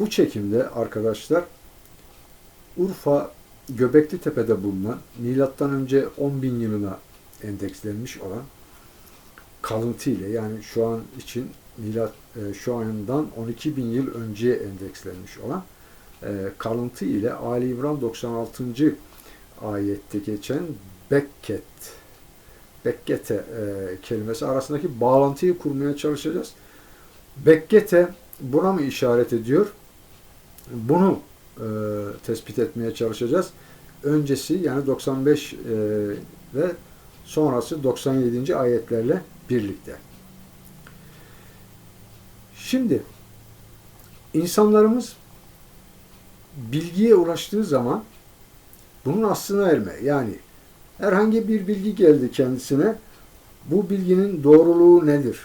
Bu çekimde arkadaşlar Urfa Göbekli Tepe'de bulunan milattan önce 10 bin yılına endekslenmiş olan kalıntı ile yani şu an için milat e, şu andan 12 bin yıl önceye endekslenmiş olan e, kalıntı ile Ali İmran 96. ayette geçen Bekket Bekkete e, kelimesi arasındaki bağlantıyı kurmaya çalışacağız. Bekkete buna mı işaret ediyor? Bunu e, tespit etmeye çalışacağız. Öncesi yani 95 e, ve sonrası 97. ayetlerle birlikte. Şimdi insanlarımız bilgiye ulaştığı zaman bunun aslına erme yani herhangi bir bilgi geldi kendisine bu bilginin doğruluğu nedir?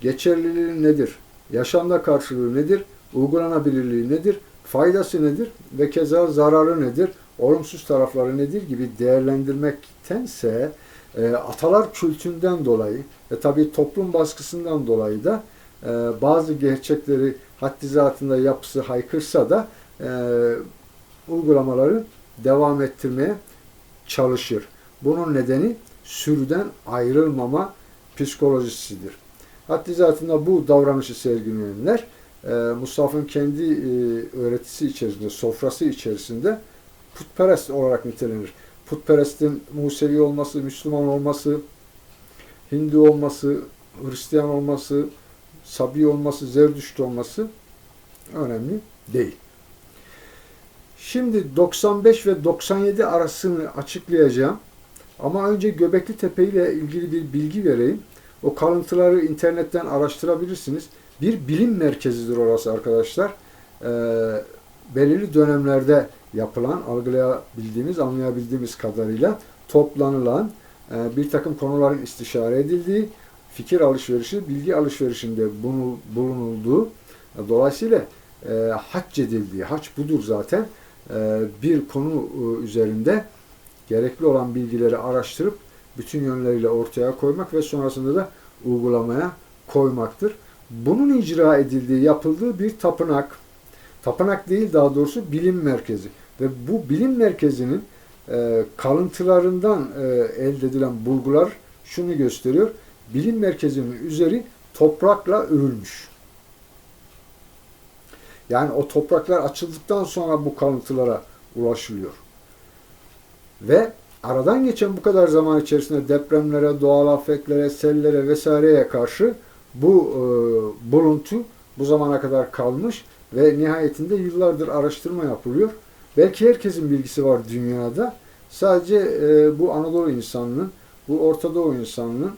Geçerliliği nedir? Yaşamda karşılığı nedir? Uygulanabilirliği nedir? Faydası nedir? Ve keza zararı nedir? Olumsuz tarafları nedir gibi değerlendirmektense e, atalar kültünden dolayı ve tabi toplum baskısından dolayı da e, bazı gerçekleri haddi zatında yapısı haykırsa da e, uygulamaları devam ettirmeye çalışır. Bunun nedeni sürüden ayrılmama psikolojisidir. Haddi zatında bu davranışı sergileyenler e, Mustafa'nın kendi e, öğretisi içerisinde, sofrası içerisinde putperest olarak nitelenir. Putperestin Musevi olması, Müslüman olması, Hindu olması, Hristiyan olması, Sabi olması, Zerdüşt olması önemli değil. Şimdi 95 ve 97 arasını açıklayacağım. Ama önce Göbekli Tepe ile ilgili bir bilgi vereyim. O kalıntıları internetten araştırabilirsiniz. Bir bilim merkezidir orası arkadaşlar. Ee, belirli dönemlerde yapılan, algılayabildiğimiz, anlayabildiğimiz kadarıyla toplanılan e, bir takım konuların istişare edildiği, fikir alışverişi, bilgi alışverişinde bulunulduğu, dolayısıyla e, hac edildiği, hac budur zaten, e, bir konu e, üzerinde gerekli olan bilgileri araştırıp bütün yönleriyle ortaya koymak ve sonrasında da uygulamaya koymaktır. Bunun icra edildiği, yapıldığı bir tapınak, tapınak değil daha doğrusu bilim merkezi ve bu bilim merkezinin e, kalıntılarından e, elde edilen bulgular şunu gösteriyor. Bilim merkezinin üzeri toprakla örülmüş. Yani o topraklar açıldıktan sonra bu kalıntılara ulaşılıyor. Ve aradan geçen bu kadar zaman içerisinde depremlere, doğal afetlere, sellere vesaireye karşı bu e, buluntu bu zamana kadar kalmış ve nihayetinde yıllardır araştırma yapılıyor. Belki herkesin bilgisi var dünyada. Sadece e, bu Anadolu insanının, bu Orta Doğu insanının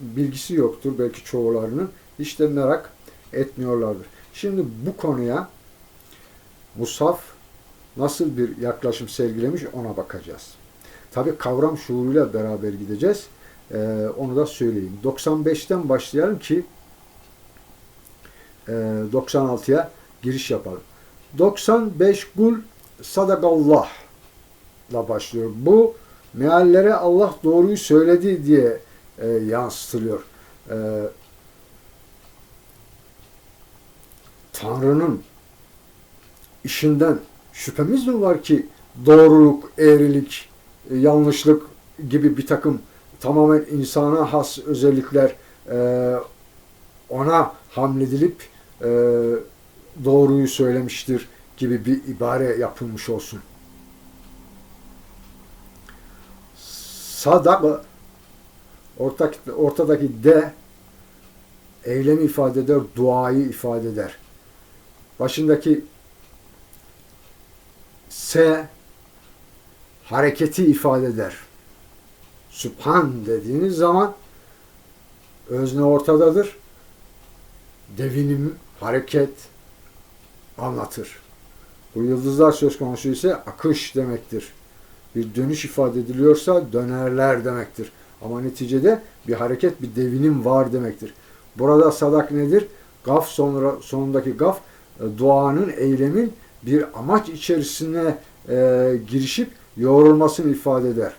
bilgisi yoktur belki çoğularının. Hiç de merak etmiyorlardır. Şimdi bu konuya Musaf nasıl bir yaklaşım sergilemiş ona bakacağız. Tabi kavram şuuruyla beraber gideceğiz. Ee, onu da söyleyeyim. 95'ten başlayalım ki e, 96'ya giriş yapalım. 95 gul sadakallah la başlıyor. Bu meallere Allah doğruyu söyledi diye e, yansıtılıyor. E, Tanrı'nın işinden şüphemiz mi var ki doğruluk, eğrilik, e, yanlışlık gibi bir takım tamamen insana has özellikler e, ona hamledilip e, doğruyu söylemiştir gibi bir ibare yapılmış olsun. Sadak ortak, ortadaki de eylemi ifade eder, duayı ifade eder. Başındaki S hareketi ifade eder. Sübhan dediğiniz zaman özne ortadadır. Devinim, hareket anlatır. Bu yıldızlar söz konusu ise akış demektir. Bir dönüş ifade ediliyorsa dönerler demektir. Ama neticede bir hareket, bir devinim var demektir. Burada sadak nedir? Gaf sonra sonundaki gaf e, duanın, eylemin bir amaç içerisine e, girişip yoğrulmasını ifade eder.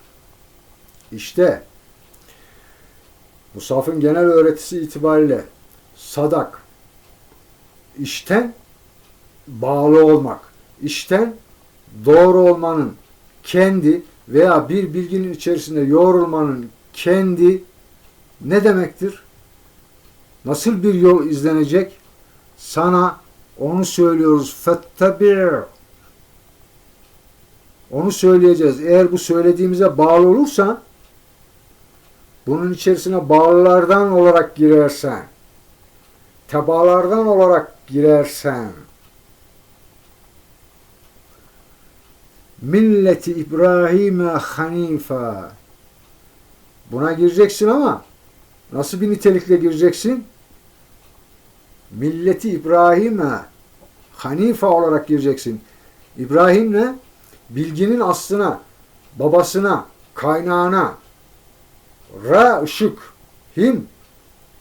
İşte Musaf'ın genel öğretisi itibariyle sadak işten bağlı olmak, işten doğru olmanın kendi veya bir bilginin içerisinde yoğrulmanın kendi ne demektir? Nasıl bir yol izlenecek? Sana onu söylüyoruz. Fettabir. Onu söyleyeceğiz. Eğer bu söylediğimize bağlı olursan bunun içerisine bağlılardan olarak girersen tebalardan olarak girersen milleti İbrahim'e hanifa buna gireceksin ama nasıl bir nitelikle gireceksin? Milleti İbrahim'e hanifa olarak gireceksin. İbrahim ne? Bilginin aslına, babasına, kaynağına, ra ışık, him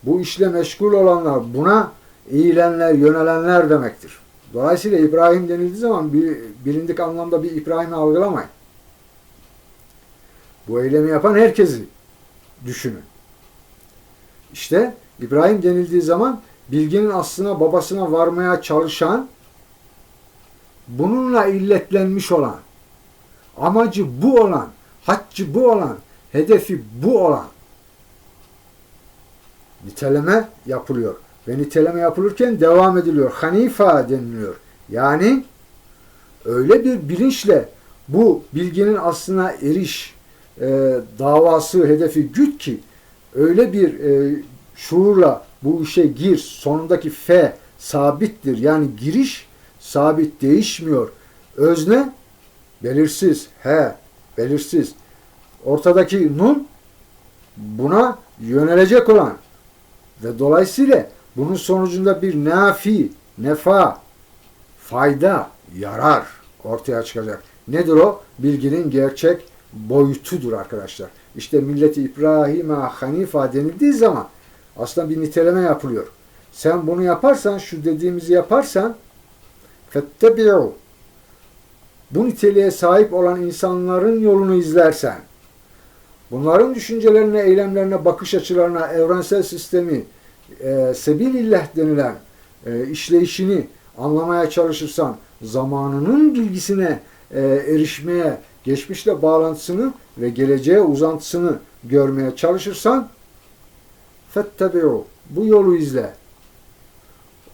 bu işle meşgul olanlar, buna eğilenler, yönelenler demektir. Dolayısıyla İbrahim denildiği zaman bir, bilindik anlamda bir İbrahim'i algılamayın. Bu eylemi yapan herkesi düşünün. İşte İbrahim denildiği zaman bilginin aslına babasına varmaya çalışan, bununla illetlenmiş olan, amacı bu olan, haccı bu olan, hedefi bu olan niteleme yapılıyor. Ve niteleme yapılırken devam ediliyor. Hanifa deniliyor. Yani öyle bir bilinçle bu bilginin aslına eriş e, davası, hedefi güt ki öyle bir e, şuurla bu işe gir. Sonundaki F sabittir. Yani giriş sabit değişmiyor. Özne belirsiz. He belirsiz. Ortadaki nun buna yönelecek olan ve dolayısıyla bunun sonucunda bir nafi, nefa, fayda, yarar ortaya çıkacak. Nedir o? Bilginin gerçek boyutudur arkadaşlar. İşte milleti İbrahim'e Hanifa denildiği zaman aslında bir niteleme yapılıyor. Sen bunu yaparsan, şu dediğimizi yaparsan fettebi'u bu niteliğe sahip olan insanların yolunu izlersen bunların düşüncelerine, eylemlerine, bakış açılarına, evrensel sistemi, e, sebilillah denilen e, işleyişini anlamaya çalışırsan, zamanının bilgisine e, erişmeye, geçmişle bağlantısını ve geleceğe uzantısını görmeye çalışırsan fettebi'u bu yolu izle.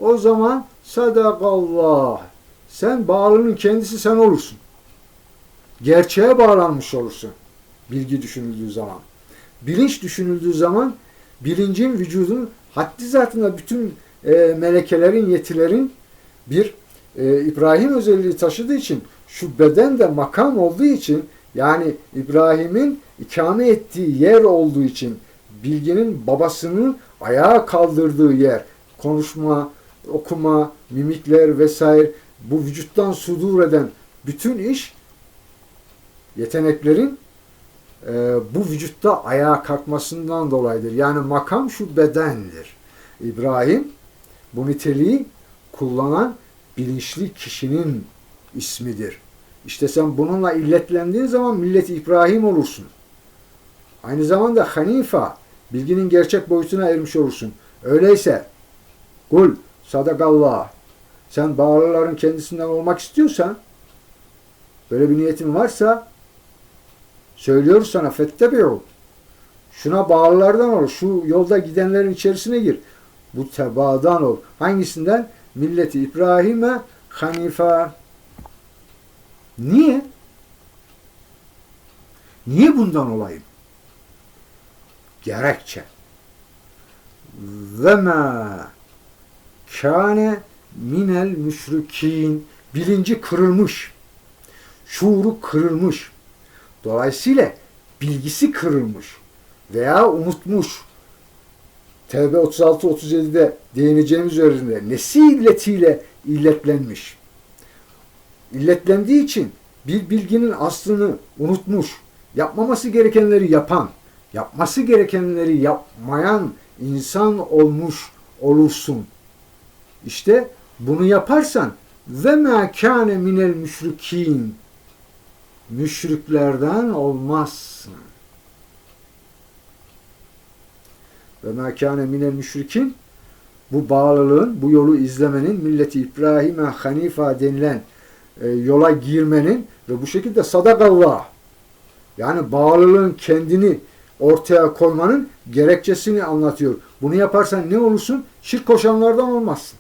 O zaman sadakallah sen bağlının kendisi sen olursun. Gerçeğe bağlanmış olursun. Bilgi düşünüldüğü zaman. Bilinç düşünüldüğü zaman bilincin vücudun haddi zatında bütün e, melekelerin, yetilerin bir e, İbrahim özelliği taşıdığı için şu beden de makam olduğu için yani İbrahim'in ikame ettiği yer olduğu için bilginin babasının ayağa kaldırdığı yer konuşma, okuma, mimikler vesaire bu vücuttan sudur eden bütün iş yeteneklerin bu vücutta ayağa kalkmasından dolayıdır. Yani makam şu bedendir. İbrahim bu niteliği kullanan bilinçli kişinin ismidir. İşte sen bununla illetlendiğin zaman milleti İbrahim olursun. Aynı zamanda Hanifa, bilginin gerçek boyutuna ermiş olursun. Öyleyse kul sadakallah sen bağlıların kendisinden olmak istiyorsan böyle bir niyetin varsa söylüyoruz sana fettebi'u şuna bağlılardan ol. Şu yolda gidenlerin içerisine gir. Bu tebaadan ol. Hangisinden? Milleti İbrahim'e Hanifa. Niye? Niye bundan olayım? Gerekçe. Ve ma kâne minel müşrikin. Bilinci kırılmış. Şuuru kırılmış. Dolayısıyla bilgisi kırılmış veya unutmuş. Tevbe 36-37'de değineceğimiz üzerinde nesi illetiyle illetlenmiş. İlletlendiği için bir bilginin aslını unutmuş, yapmaması gerekenleri yapan, yapması gerekenleri yapmayan insan olmuş olursun. İşte bunu yaparsan ve ma kâne minel müşrikin müşriklerden olmazsın. Ve mâ kâne minel müşrikin bu bağlılığın, bu yolu izlemenin, milleti İbrahim'e Hanifa denilen e, yola girmenin ve bu şekilde sadakallah yani bağlılığın kendini ortaya koymanın gerekçesini anlatıyor. Bunu yaparsan ne olursun? Şirk koşanlardan olmazsın.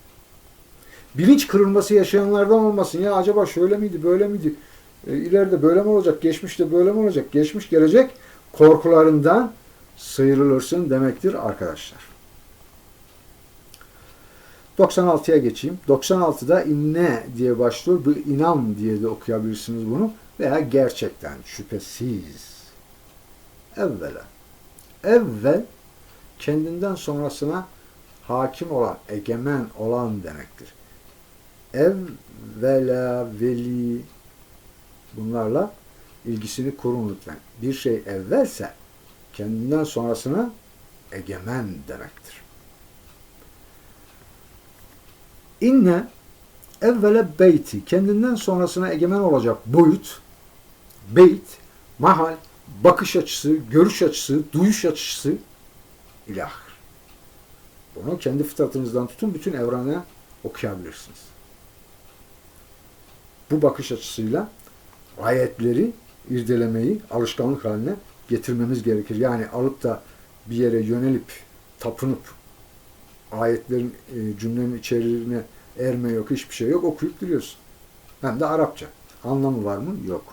Bilinç kırılması yaşayanlardan olmasın. Ya acaba şöyle miydi, böyle miydi? E, ileride böyle mi olacak? Geçmişte böyle mi olacak? Geçmiş gelecek korkularından sıyrılırsın demektir arkadaşlar. 96'ya geçeyim. 96'da inne diye başlıyor. Bu inan diye de okuyabilirsiniz bunu. Veya gerçekten, şüphesiz. Evvela. Evvel kendinden sonrasına hakim olan, egemen olan demektir. Evvela, veli bunlarla ilgisini kurun lütfen. Bir şey evvelse kendinden sonrasına egemen demektir. İnne evvele beyti kendinden sonrasına egemen olacak boyut, beyt, mahal, bakış açısı, görüş açısı, duyuş açısı ilah. Bunu kendi fıtratınızdan tutun bütün evrene okuyabilirsiniz. Bu bakış açısıyla ayetleri irdelemeyi alışkanlık haline getirmemiz gerekir. Yani alıp da bir yere yönelip tapınıp ayetlerin e, cümlenin içeriğine erme yok, hiçbir şey yok. Okuyup duruyorsun. Hem de Arapça. Anlamı var mı? Yok.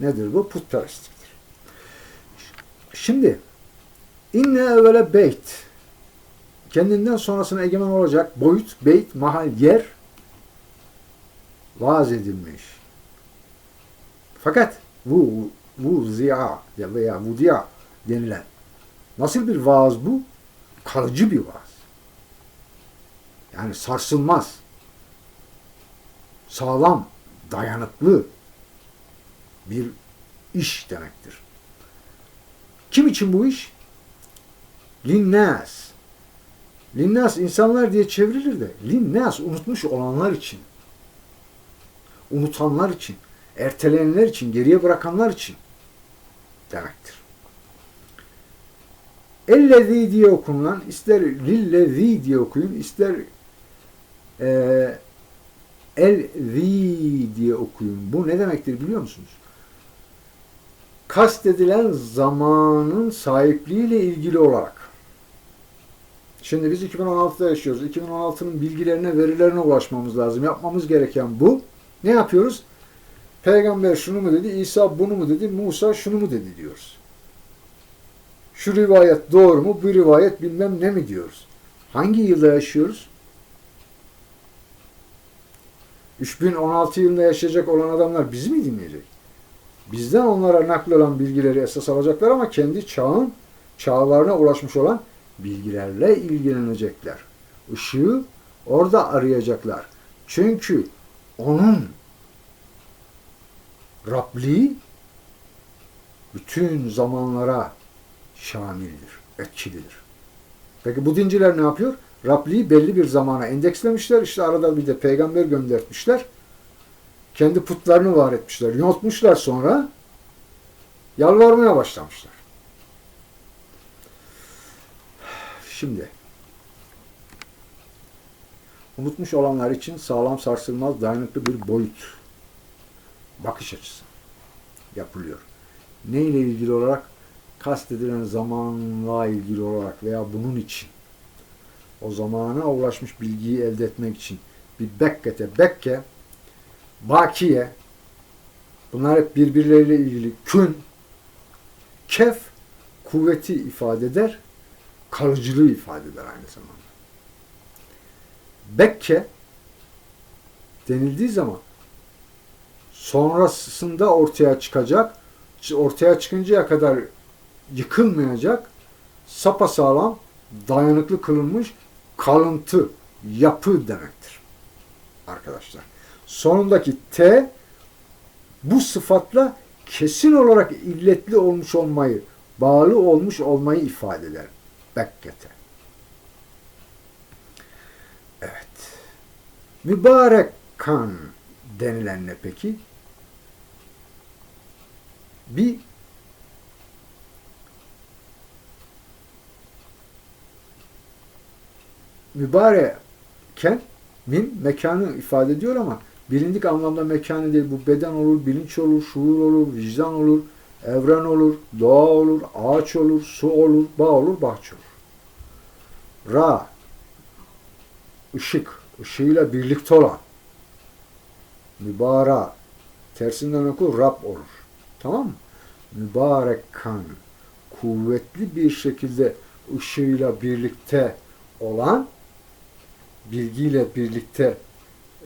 Nedir bu? Putperestliktir. Şimdi inne evvele beyt kendinden sonrasına egemen olacak boyut, beyt, mahal, yer vaaz edilmiş. Fakat bu ziya veya vudiya denilen nasıl bir vaaz bu? Kalıcı bir vaaz. Yani sarsılmaz. Sağlam, dayanıklı bir iş demektir. Kim için bu iş? Linnas. Linnas insanlar diye çevrilir de linnas unutmuş olanlar için. Unutanlar için, erteleyenler için, geriye bırakanlar için demektir. Ellezî diye okunulan, ister lillezî diye okuyun, ister e, el-zî diye okuyun. Bu ne demektir biliyor musunuz? Kastedilen zamanın sahipliğiyle ilgili olarak. Şimdi biz 2016'da yaşıyoruz. 2016'nın bilgilerine, verilerine ulaşmamız lazım. Yapmamız gereken bu. Ne yapıyoruz? Peygamber şunu mu dedi, İsa bunu mu dedi, Musa şunu mu dedi diyoruz. Şu rivayet doğru mu, bu rivayet bilmem ne mi diyoruz. Hangi yılda yaşıyoruz? 3016 yılında yaşayacak olan adamlar bizi mi dinleyecek? Bizden onlara naklolan bilgileri esas alacaklar ama kendi çağın, çağlarına ulaşmış olan bilgilerle ilgilenecekler. Işığı orada arayacaklar. Çünkü onun Rabliği bütün zamanlara şamildir, etkilidir. Peki bu dinciler ne yapıyor? Rabliği belli bir zamana endekslemişler. İşte arada bir de peygamber göndertmişler. Kendi putlarını var etmişler. Yontmuşlar sonra yalvarmaya başlamışlar. Şimdi unutmuş olanlar için sağlam sarsılmaz dayanıklı bir boyut bakış açısı yapılıyor. Ne ile ilgili olarak? Kastedilen zamanla ilgili olarak veya bunun için o zamana ulaşmış bilgiyi elde etmek için bir bekkete, bekke, bakiye bunlar hep birbirleriyle ilgili kün, kef kuvveti ifade eder, kalıcılığı ifade eder aynı zamanda. Bekke denildiği zaman sonrasında ortaya çıkacak, ortaya çıkıncaya kadar yıkılmayacak, sapasağlam, dayanıklı kılınmış kalıntı, yapı demektir. Arkadaşlar. Sonundaki T bu sıfatla kesin olarak illetli olmuş olmayı, bağlı olmuş olmayı ifade eder. Bekkete. Evet. Mübarek kan denilen ne peki? Bir mübareken min mekanı ifade ediyor ama bilindik anlamda mekanı değil. Bu beden olur, bilinç olur, şuur olur, vicdan olur, evren olur, doğa olur, ağaç olur, su olur, bağ olur, bahçe olur. Ra, ışık, ışığıyla birlikte olan, mübara, tersinden oku Rab olur. Tamam mı? Mübarekan, kuvvetli bir şekilde ışığıyla birlikte olan, bilgiyle birlikte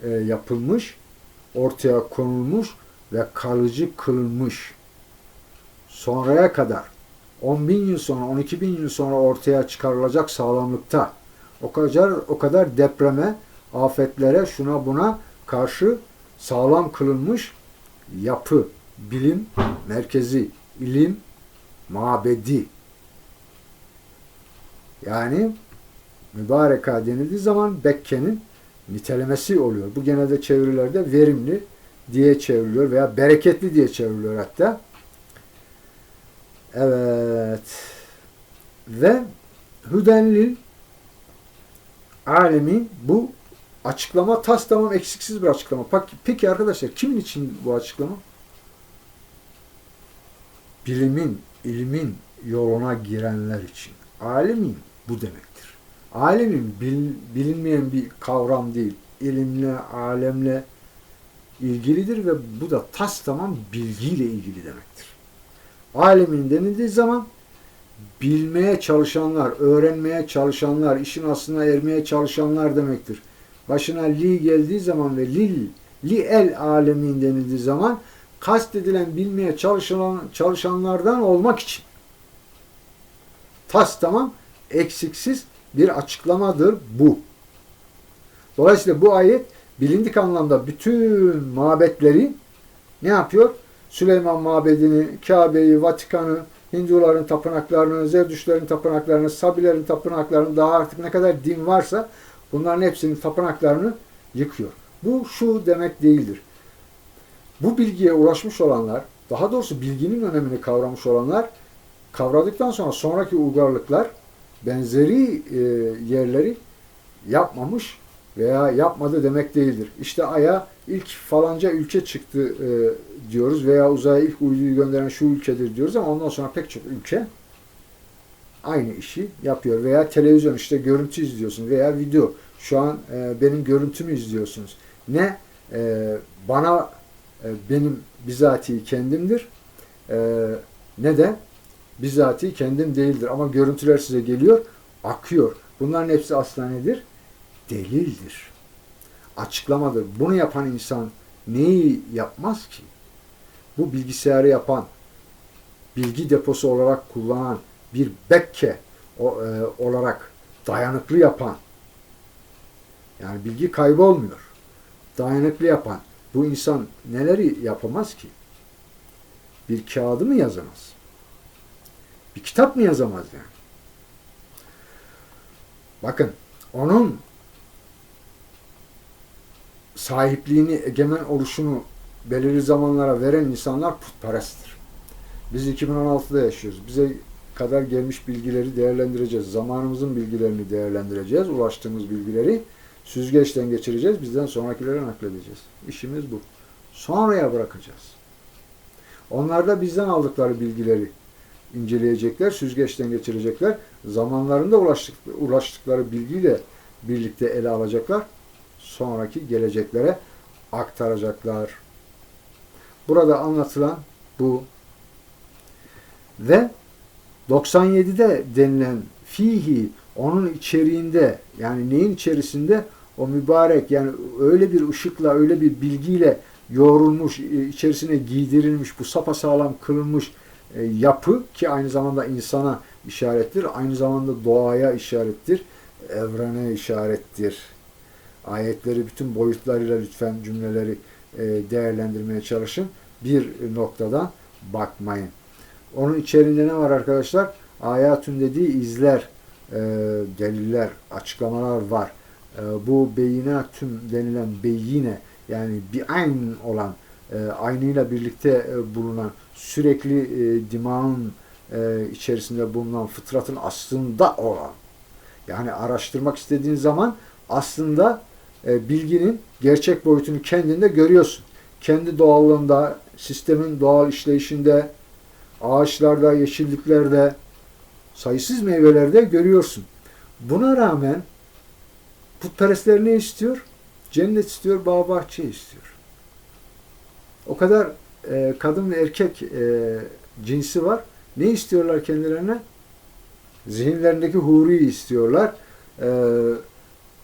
e, yapılmış, ortaya konulmuş ve kalıcı kılınmış. Sonraya kadar 10 bin yıl sonra, 12 bin yıl sonra ortaya çıkarılacak sağlamlıkta o kadar o kadar depreme, afetlere, şuna buna karşı sağlam kılınmış yapı, bilim merkezi, ilim mabedi. Yani mübareka denildiği zaman Bekke'nin nitelemesi oluyor. Bu genelde çevirilerde verimli diye çevriliyor veya bereketli diye çevriliyor hatta. Evet. Ve Hüdenlil alemin bu açıklama tas tamam eksiksiz bir açıklama. Peki arkadaşlar kimin için bu açıklama? Bilimin, ilmin yoluna girenler için. Alemin bu demektir. Alemin bil, bilinmeyen bir kavram değil. İlimle, alemle ilgilidir ve bu da tas tamam bilgiyle ilgili demektir. Alemin denildiği zaman bilmeye çalışanlar, öğrenmeye çalışanlar, işin aslına ermeye çalışanlar demektir. Başına li geldiği zaman ve lil, li el alemin denildiği zaman kastedilen bilmeye çalışan, çalışanlardan olmak için. Tas tamam eksiksiz bir açıklamadır bu. Dolayısıyla bu ayet bilindik anlamda bütün mabetleri ne yapıyor? Süleyman mabedini, Kabe'yi, Vatikan'ı, Hinduların tapınaklarını, Zerdüşlerin tapınaklarını, Sabilerin tapınaklarını, daha artık ne kadar din varsa bunların hepsinin tapınaklarını yıkıyor. Bu şu demek değildir. Bu bilgiye ulaşmış olanlar, daha doğrusu bilginin önemini kavramış olanlar, kavradıktan sonra sonraki uygarlıklar benzeri e, yerleri yapmamış veya yapmadı demek değildir. İşte Ay'a ilk falanca ülke çıktı e, diyoruz veya uzaya ilk uyduyu gönderen şu ülkedir diyoruz ama ondan sonra pek çok ülke aynı işi yapıyor. Veya televizyon işte görüntü izliyorsun veya video. Şu an e, benim görüntümü izliyorsunuz. Ne e, bana benim bizatihi kendimdir e, ne de bizatihi kendim değildir. Ama görüntüler size geliyor, akıyor. Bunların hepsi aslında nedir? Delildir. Açıklamadır. Bunu yapan insan neyi yapmaz ki? Bu bilgisayarı yapan, bilgi deposu olarak kullanan bir bekke e, olarak dayanıklı yapan, yani bilgi kaybolmuyor. Dayanıklı yapan bu insan neleri yapamaz ki? Bir kağıdı mı yazamaz? Bir kitap mı yazamaz yani? Bakın onun sahipliğini, egemen oluşunu belirli zamanlara veren insanlar putperesttir. Biz 2016'da yaşıyoruz. Bize kadar gelmiş bilgileri değerlendireceğiz. Zamanımızın bilgilerini değerlendireceğiz. Ulaştığımız bilgileri süzgeçten geçireceğiz. Bizden sonrakilere nakledeceğiz. İşimiz bu. Sonraya bırakacağız. Onlar da bizden aldıkları bilgileri inceleyecekler, süzgeçten geçirecekler. Zamanlarında ulaştık, ulaştıkları bilgiyle birlikte ele alacaklar. Sonraki geleceklere aktaracaklar. Burada anlatılan bu ve 97'de denilen fihi onun içeriğinde yani neyin içerisinde? O mübarek yani öyle bir ışıkla öyle bir bilgiyle yoğrulmuş içerisine giydirilmiş bu sapasağlam kılınmış e, yapı ki aynı zamanda insana işarettir aynı zamanda doğaya işarettir evrene işarettir. Ayetleri bütün boyutlarıyla lütfen cümleleri e, değerlendirmeye çalışın. Bir noktadan bakmayın. Onun içerisinde ne var arkadaşlar? Ayatün dediği izler e, deliller, açıklamalar var. E, bu beyinatüm denilen beyine yani bir ayn olan e, aynıyla birlikte e, bulunan sürekli e, dimağın içerisinde bulunan fıtratın aslında olan Yani araştırmak istediğin zaman aslında bilginin gerçek boyutunu kendinde görüyorsun. Kendi doğallığında, sistemin doğal işleyişinde, ağaçlarda, yeşilliklerde, sayısız meyvelerde görüyorsun. Buna rağmen putperestler ne istiyor? Cennet istiyor, bağ bahçe istiyor. O kadar e, kadın ve erkek e, cinsi var. Ne istiyorlar kendilerine? Zihinlerindeki huri istiyorlar. E,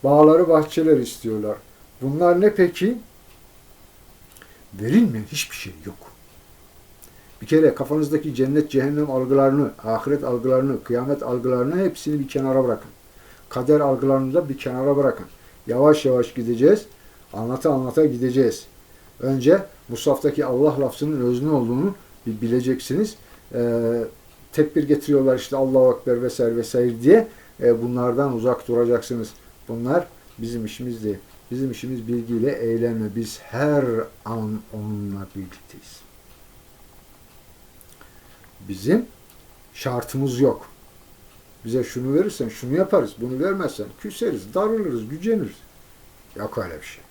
bağları, bahçeler istiyorlar. Bunlar ne peki? Verilmeyen hiçbir şey yok. Bir kere kafanızdaki cennet, cehennem algılarını, ahiret algılarını, kıyamet algılarını hepsini bir kenara bırakın. Kader algılarını da bir kenara bırakın. Yavaş yavaş gideceğiz. Anlata anlata gideceğiz. Önce Musaftaki Allah lafzının özne olduğunu bileceksiniz. Ee, tekbir getiriyorlar işte Allahu Ekber vesaire vesaire diye. Ee, bunlardan uzak duracaksınız. Bunlar bizim işimiz değil. Bizim işimiz bilgiyle eğlenme. Biz her an onunla birlikteyiz. Bizim şartımız yok. Bize şunu verirsen şunu yaparız. Bunu vermezsen küseriz, darılırız, güceniriz. Yok öyle bir şey.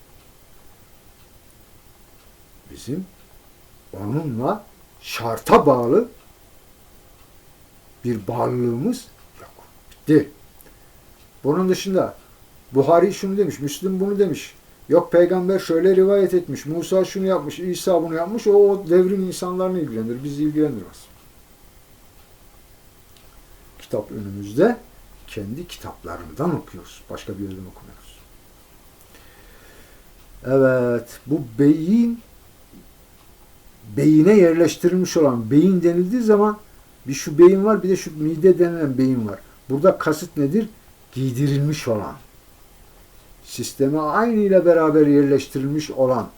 Bizim onunla şarta bağlı bir bağlılığımız yok. Bitti. Bunun dışında Buhari şunu demiş, Müslüm bunu demiş. Yok peygamber şöyle rivayet etmiş, Musa şunu yapmış, İsa bunu yapmış. O, o devrin insanlarını ilgilendirir, bizi ilgilendirmez. Kitap önümüzde, kendi kitaplarından okuyoruz. Başka bir yerden okumuyoruz. Evet, bu beyin beyine yerleştirilmiş olan beyin denildiği zaman bir şu beyin var bir de şu mide denilen beyin var. Burada kasıt nedir? Giydirilmiş olan. Sisteme aynı ile beraber yerleştirilmiş olan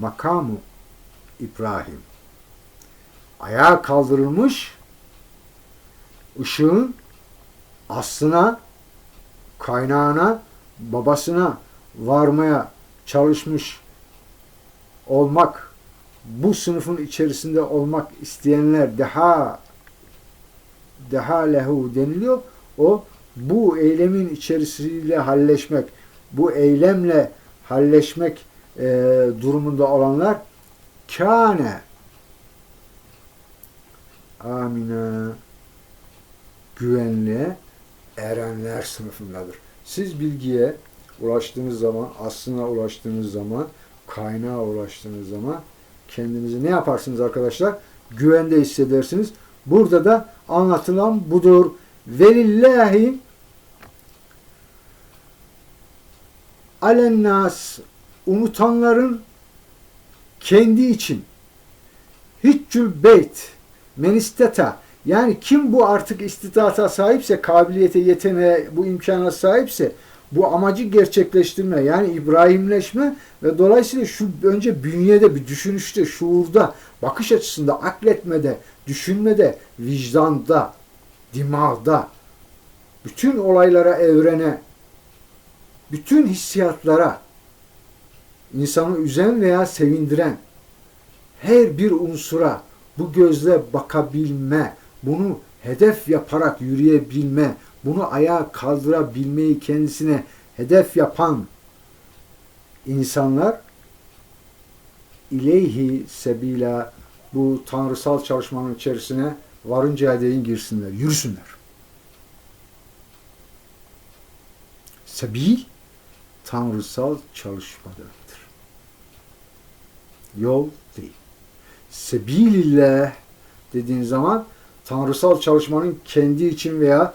makamı İbrahim ayağa kaldırılmış ışığın aslına kaynağına babasına varmaya çalışmış olmak, bu sınıfın içerisinde olmak isteyenler daha daha lehu deniliyor. O bu eylemin içerisiyle halleşmek, bu eylemle halleşmek e, durumunda olanlar kâne amine güvenliğe erenler sınıfındadır. Siz bilgiye ulaştığınız zaman, aslına ulaştığınız zaman kaynağa ulaştığınız zaman kendinizi ne yaparsınız arkadaşlar? Güvende hissedersiniz. Burada da anlatılan budur. Velillahi alennas unutanların kendi için hiccül beyt menisteta yani kim bu artık istitata sahipse, kabiliyete, yeteneğe, bu imkana sahipse bu amacı gerçekleştirme yani İbrahimleşme ve dolayısıyla şu önce bünyede bir düşünüşte, şuurda, bakış açısında, akletmede, düşünmede, vicdanda, dimağda, bütün olaylara, evrene, bütün hissiyatlara insanı üzen veya sevindiren her bir unsura bu gözle bakabilme, bunu hedef yaparak yürüyebilme, bunu ayağa kaldırabilmeyi kendisine hedef yapan insanlar ileyhi sebila bu tanrısal çalışmanın içerisine varıncaya değin girsinler, yürüsünler. Sebil tanrısal çalışma demektir. Yol. Sebilillah dediğin zaman tanrısal çalışmanın kendi için veya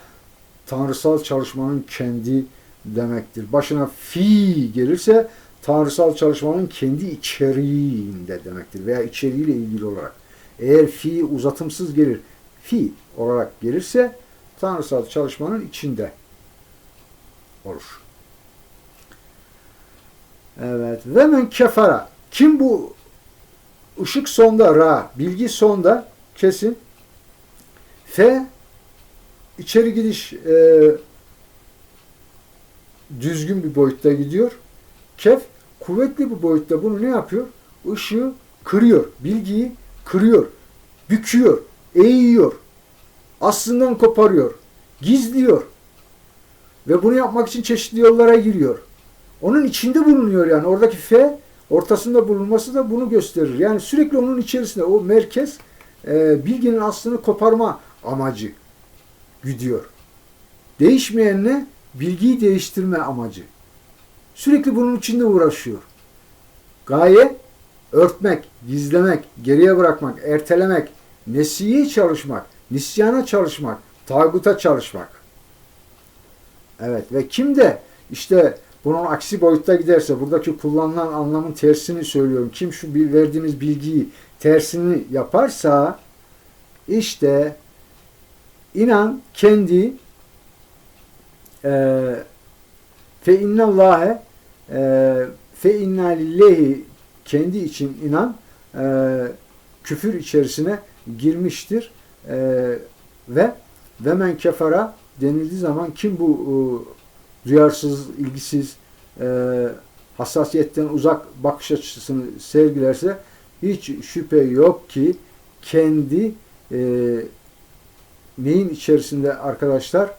tanrısal çalışmanın kendi demektir. Başına fi gelirse tanrısal çalışmanın kendi içeriğinde demektir veya içeriğiyle ilgili olarak. Eğer fi uzatımsız gelir, fi olarak gelirse tanrısal çalışmanın içinde olur. Evet. Ve men kefara. Kim bu ışık sonda ra, bilgi sonda kesin. Fe içeri gidiş e, düzgün bir boyutta gidiyor. Kef kuvvetli bir boyutta bunu ne yapıyor? Işığı kırıyor. Bilgiyi kırıyor. Büküyor. Eğiyor. Aslından koparıyor. gizliyor. Ve bunu yapmak için çeşitli yollara giriyor. Onun içinde bulunuyor yani. Oradaki F ortasında bulunması da bunu gösterir. Yani sürekli onun içerisinde o merkez e, bilginin aslını koparma amacı güdüyor. Değişmeyen ne? Bilgiyi değiştirme amacı. Sürekli bunun içinde uğraşıyor. Gaye örtmek, gizlemek, geriye bırakmak, ertelemek, nesiye çalışmak, nisyana çalışmak, tağuta çalışmak. Evet ve kim de işte bunun aksi boyutta giderse buradaki kullanılan anlamın tersini söylüyorum. Kim şu verdiğimiz bilgiyi tersini yaparsa işte inan kendi e, fe innallâhe e, fe inna lillahi kendi için inan e, küfür içerisine girmiştir e, ve ve men kefara denildiği zaman kim bu e, duyarsız, ilgisiz, e, hassasiyetten uzak bakış açısını sergilerse hiç şüphe yok ki kendi e, neyin içerisinde arkadaşlar?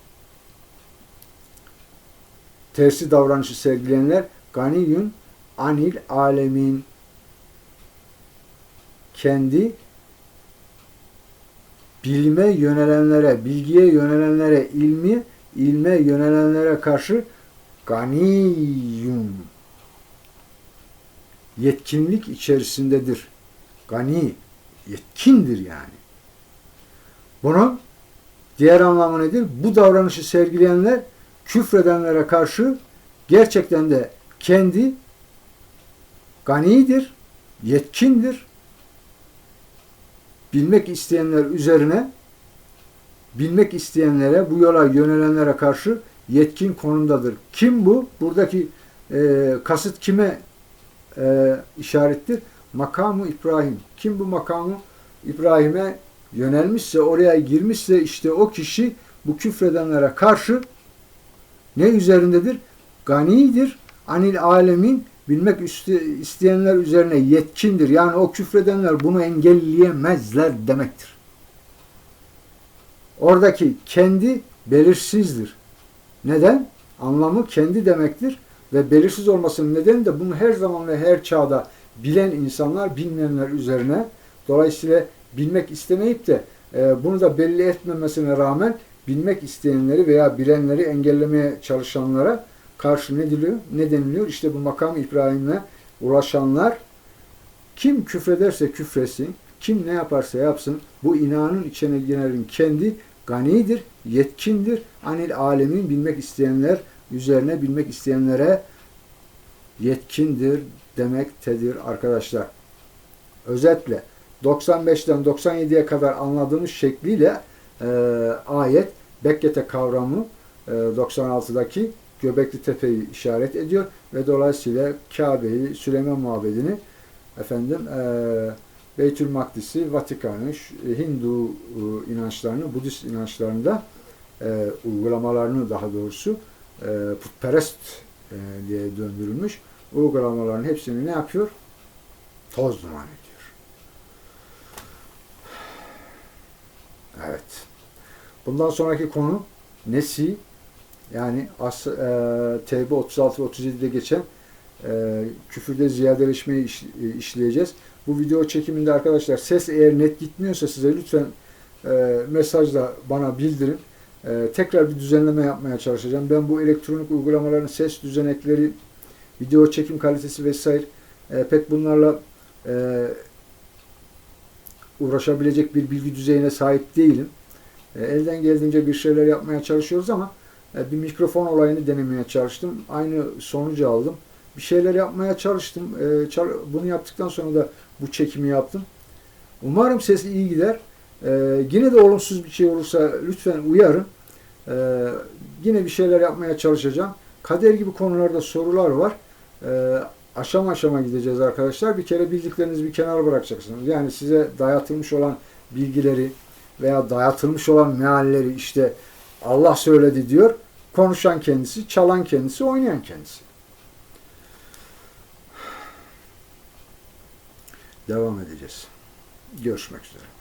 Tersi davranışı sergileyenler ganiyun anil alemin kendi bilime yönelenlere, bilgiye yönelenlere, ilmi, ilme yönelenlere karşı ganiyun yetkinlik içerisindedir. Gani, yetkindir yani. Bunun diğer anlamı nedir? Bu davranışı sergileyenler küfredenlere karşı gerçekten de kendi ganidir, yetkindir. Bilmek isteyenler üzerine bilmek isteyenlere, bu yola yönelenlere karşı yetkin konumdadır. Kim bu? Buradaki e, kasıt kime e, işarettir? Makamı İbrahim. Kim bu makamı İbrahim'e yönelmişse, oraya girmişse işte o kişi bu küfredenlere karşı ne üzerindedir? Ganidir. Anil alemin bilmek isteyenler üzerine yetkindir. Yani o küfredenler bunu engelleyemezler demektir. Oradaki kendi belirsizdir. Neden? Anlamı kendi demektir ve belirsiz olmasının nedeni de bunu her zaman ve her çağda bilen insanlar bilmeyenler üzerine dolayısıyla bilmek istemeyip de e, bunu da belli etmemesine rağmen bilmek isteyenleri veya bilenleri engellemeye çalışanlara karşı ne diliyor? Ne deniliyor? İşte bu makam İbrahim'le uğraşanlar kim küfrederse küfresin, kim ne yaparsa yapsın bu inanın içine girenin kendi ganidir, yetkindir. Anil alemin bilmek isteyenler üzerine bilmek isteyenlere yetkindir demektedir arkadaşlar. Özetle 95'ten 97'ye kadar anladığımız şekliyle e, ayet Bekkete kavramı e, 96'daki Göbekli Tepe'yi işaret ediyor ve dolayısıyla Kabe'yi, Süleyman Mabedi'ni efendim e, Beytül Makdis'i, Vatikan'ı, Hindu e, inançlarını, Budist inançlarını da e, uygulamalarını daha doğrusu e, putperest e, diye döndürülmüş uygulamaların hepsini ne yapıyor? Toz duman ediyor. Evet. Bundan sonraki konu Nesi yani as, e, Tevbe 36 ve 37'de geçen e, küfürde ziyadeleşmeyi iş, e, işleyeceğiz. Bu video çekiminde arkadaşlar ses eğer net gitmiyorsa size lütfen e, mesajla bana bildirin. E, tekrar bir düzenleme yapmaya çalışacağım. Ben bu elektronik uygulamaların ses düzenekleri, video çekim kalitesi vesaire e, pek bunlarla e, uğraşabilecek bir bilgi düzeyine sahip değilim. E, elden geldiğince bir şeyler yapmaya çalışıyoruz ama e, bir mikrofon olayını denemeye çalıştım. Aynı sonucu aldım. Bir şeyler yapmaya çalıştım. E, bunu yaptıktan sonra da bu çekimi yaptım. Umarım ses iyi gider. E, yine de olumsuz bir şey olursa lütfen uyarın. E, yine bir şeyler yapmaya çalışacağım. Kader gibi konularda sorular var. E, aşama aşama gideceğiz arkadaşlar. Bir kere bildiklerinizi bir kenara bırakacaksınız. Yani size dayatılmış olan bilgileri veya dayatılmış olan mealleri işte Allah söyledi diyor. Konuşan kendisi, çalan kendisi, oynayan kendisi. Devam edeceğiz. Görüşmek üzere.